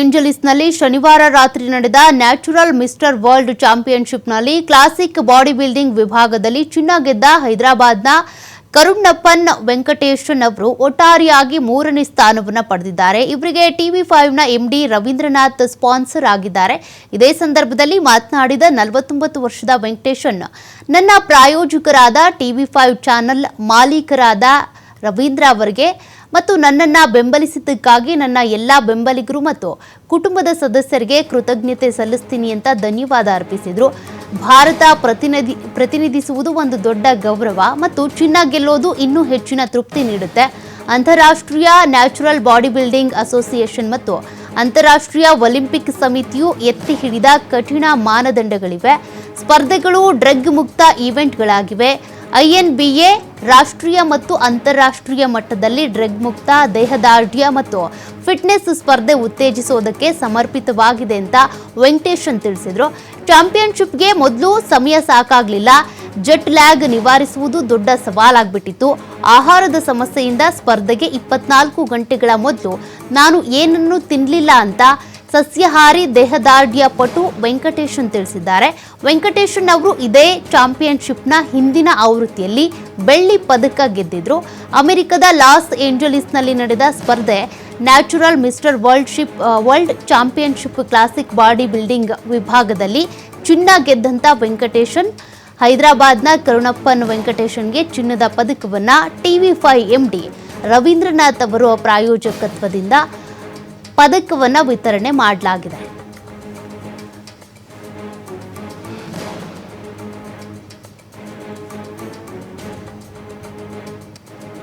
ಏಂಜಲೀಸ್ನಲ್ಲಿ ಶನಿವಾರ ರಾತ್ರಿ ನಡೆದ ನ್ಯಾಚುರಲ್ ಮಿಸ್ಟರ್ ವರ್ಲ್ಡ್ ಚಾಂಪಿಯನ್ಶಿಪ್ನಲ್ಲಿ ಕ್ಲಾಸಿಕ್ ಬಾಡಿ ಬಿಲ್ಡಿಂಗ್ ವಿಭಾಗದಲ್ಲಿ ಚಿನ್ನ ಗೆದ್ದ ಹೈದರಾಬಾದ್ನ ಕರುಣಪ್ಪನ್ ವೆಂಕಟೇಶನ್ ಅವರು ಒಟ್ಟಾರೆಯಾಗಿ ಮೂರನೇ ಸ್ಥಾನವನ್ನು ಪಡೆದಿದ್ದಾರೆ. ಇವರಿಗೆ ಟಿವಿ ಫೈವ್ನ ಎಂಡಿ ರವೀಂದ್ರನಾಥ್ ಸ್ಪಾನ್ಸರ್ ಆಗಿದ್ದಾರೆ. ಇದೇ ಸಂದರ್ಭದಲ್ಲಿ ಮಾತನಾಡಿದ ನಲವತ್ತೊಂಬತ್ತು ವರ್ಷದ ವೆಂಕಟೇಶನ್, ನನ್ನ ಪ್ರಾಯೋಜಕರಾದ ಟಿವಿ ಫೈವ್ ಚಾನೆಲ್ ಮಾಲೀಕರಾದ ರವೀಂದ್ರ ಅವರಿಗೆ ಮತ್ತು ನನ್ನನ್ನು ಬೆಂಬಲಿಸಿದ್ದಕ್ಕಾಗಿ ನನ್ನ ಎಲ್ಲ ಬೆಂಬಲಿಗರು ಮತ್ತು ಕುಟುಂಬದ ಸದಸ್ಯರಿಗೆ ಕೃತಜ್ಞತೆ ಸಲ್ಲಿಸ್ತೀನಿ ಅಂತ ಧನ್ಯವಾದ ಅರ್ಪಿಸಿದರು. ಭಾರತ ಪ್ರತಿನಿಧಿ, ಪ್ರತಿನಿಧಿಸುವುದು ಒಂದು ದೊಡ್ಡ ಗೌರವ ಮತ್ತು ಚಿನ್ನ ಗೆಲ್ಲೋದು ಇನ್ನೂ ಹೆಚ್ಚಿನ ತೃಪ್ತಿ ನೀಡುತ್ತೆ. ಅಂತಾರಾಷ್ಟ್ರೀಯ ನ್ಯಾಚುರಲ್ ಬಾಡಿ ಬಿಲ್ಡಿಂಗ್ ಅಸೋಸಿಯೇಷನ್ ಮತ್ತು ಅಂತಾರಾಷ್ಟ್ರೀಯ ಒಲಿಂಪಿಕ್ ಸಮಿತಿಯು ಎತ್ತಿ ಹಿಡಿದ ಕಠಿಣ ಮಾನದಂಡಗಳಿವೆ. ಸ್ಪರ್ಧೆಗಳು ಡ್ರಗ್ ಮುಕ್ತ ಈವೆಂಟ್ಗಳಾಗಿವೆ. ಐಎನ್ಬಿಎ ರಾಷ್ಟ್ರೀಯ ಮತ್ತು ಅಂತಾರಾಷ್ಟ್ರೀಯ ಮಟ್ಟದಲ್ಲಿ ಡ್ರಗ್ ಮುಕ್ತ, ದೇಹದಾರ್ಢ್ಯ ಮತ್ತು ಫಿಟ್ನೆಸ್ ಸ್ಪರ್ಧೆ ಉತ್ತೇಜಿಸೋದಕ್ಕೆ ಸಮರ್ಪಿತವಾಗಿದೆ ಅಂತ ವೆಂಕಟೇಶನ್ ತಿಳಿಸಿದರು. ಚಾಂಪಿಯನ್ಶಿಪ್ಗೆ ಮೊದಲು ಸಮಯ ಸಾಕಾಗಲಿಲ್ಲ. ಜೆಟ್ ಲ್ಯಾಗ್ ನಿವಾರಿಸುವುದು ದೊಡ್ಡ ಸವಾಲಾಗ್ಬಿಟ್ಟಿತ್ತು. ಆಹಾರದ ಸಮಸ್ಯೆಯಿಂದ ಸ್ಪರ್ಧೆಗೆ ಇಪ್ಪತ್ನಾಲ್ಕು ಗಂಟೆಗಳ ಮೊದಲು ನಾನು ಏನನ್ನೂ ತಿನ್ನಲಿಲ್ಲ ಅಂತ ಸಸ್ಯಾಹಾರಿ ದೇಹದಾರ್ಢ್ಯ ಪಟು ವೆಂಕಟೇಶನ್ ತಿಳಿಸಿದ್ದಾರೆ. ವೆಂಕಟೇಶನ್ ಅವರು ಇದೇ ಚಾಂಪಿಯನ್ಶಿಪ್ನ ಹಿಂದಿನ ಆವೃತ್ತಿಯಲ್ಲಿ ಬೆಳ್ಳಿ ಪದಕ ಗೆದ್ದಿದ್ರು. ಅಮೆರಿಕದ ಲಾಸ್ ಏಂಜಲೀಸ್ನಲ್ಲಿ ನಡೆದ ಸ್ಪರ್ಧೆ natural mister world ship world championship classic body building ವಿಭಾಗದಲ್ಲಿ ಚಿನ್ನ ಗೆದ್ದಂಥ ವೆಂಕಟೇಶನ್. ಹೈದರಾಬಾದ್ನ ಕರುಣಪ್ಪನ್ ವೆಂಕಟೇಶನ್ಗೆ ಚಿನ್ನದ ಪದಕವನ್ನ ಟಿವಿ ಫೈವ್ ಎಂಡಿ ರವೀಂದ್ರನಾಥ್ ಅವರು ಪ್ರಾಯೋಜಕತ್ವದಿಂದ ಪದಕವನ್ನು ವಿತರಣೆ ಮಾಡಲಾಗಿದೆ.